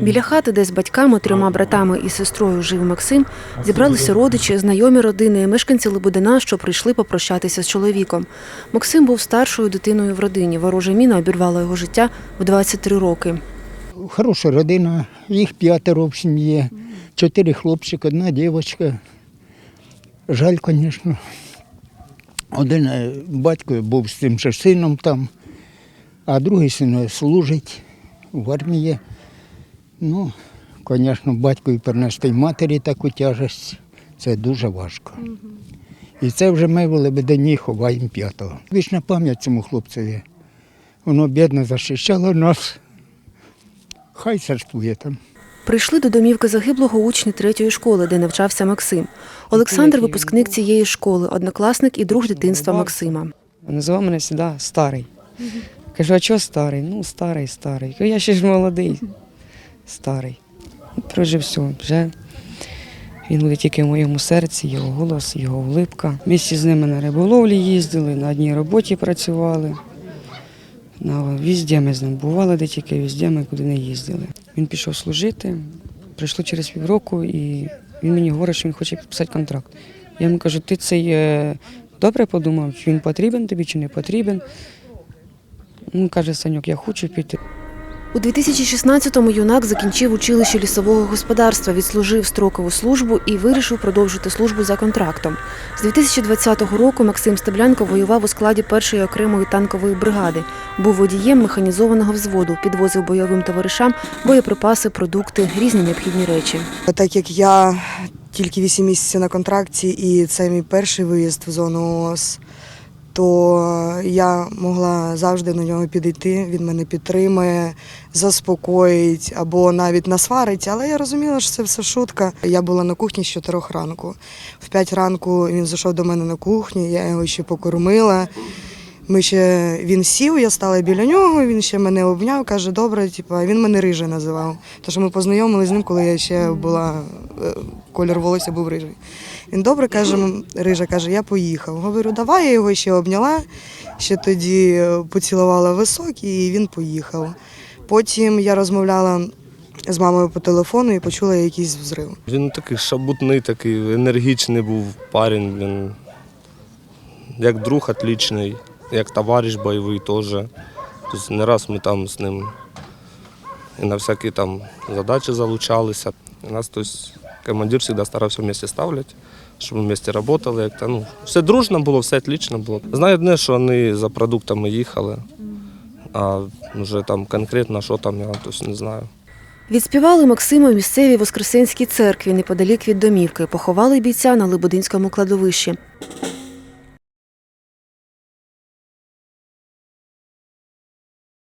Біля хати, де з батьками, трьома братами і сестрою жив Максим, зібралися родичі, знайомі родини і мешканці Лебедина, що прийшли попрощатися з чоловіком. Максим був старшою дитиною в родині. Ворожа міна обірвала його життя в 23 роки. Хороша родина, їх п'ятеро в сім'ї, чотири хлопчика, одна дівчинка. Жаль, звісно. Один е, батько був з тим же сином там, а другий син служить в армії. Ну, звісно, батькові перенести матері таку тяжесть це дуже важко. І це вже ми в Лебедині ховаємо п'ятого. Вічна пам'ять цьому хлопцеві. Воно бідно захищало нас. Хай царствує там. Прийшли до домівки загиблого учні третьої школи, де навчався Максим. Олександр, випускник цієї школи, однокласник і друг дитинства Максима. Називав мене завжди старий. Кажу, а чого старий? Ну, старий, старий. Я ще ж молодий. Старий. Прожив все, вже він буде тільки в моєму серці, його голос, його улипка. Місті з ними на риболовлі їздили, на одній роботі працювали. На візді ми з ним бували, де тільки візді ми куди не їздили. Він пішов служити, прийшло через півроку, і він мені говорить, що він хоче підписати контракт. Я йому кажу, ти цей добре подумав, чи він потрібен тобі, чи не потрібен. Він каже, Саньок, я хочу піти. У 2016-му юнак закінчив училище лісового господарства, відслужив строкову службу і вирішив продовжити службу за контрактом. З 2020 року Максим Стеблянко воював у складі першої окремої танкової бригади. Був водієм механізованого взводу, підвозив бойовим товаришам боєприпаси, продукти, різні необхідні речі. Так як я тільки 8 місяців на контракті і це мій перший виїзд в зону ООС, то я могла завжди на нього підійти. Він мене підтримує, заспокоїть або навіть насварить. Але я розуміла, що це все шутка. Я була на кухні з 4 ранку. В 5 ранку він зайшов до мене на кухню, я його ще покормила. Ми ще він сів, я стала біля нього. Він ще мене обняв, каже, добре, типу, він мене рижа називав. Тому що ми познайомилися з ним, коли я ще була е, колір волосся був рижий. Він добре каже, рижа каже, я поїхав. Говорю, давай я його ще обняла, ще тоді е, поцілувала високий, і він поїхав. Потім я розмовляла з мамою по телефону і почула якийсь взрив. Він такий шабутний, такий енергічний був парень. Він як друг отличний, як товариш бойовий теж. Тобто не раз ми там з ним і на всякі там задачі залучалися. У нас тобто, командир завжди старався вместе ставити, щоб ми вместе працювали. Як ну, все дружно було, все отлично було. Знаю одне, що вони за продуктами їхали, а вже там конкретно, що там, я тобто, не знаю. Відспівали Максима в місцевій Воскресенській церкві неподалік від домівки. Поховали бійця на Лебединському кладовищі.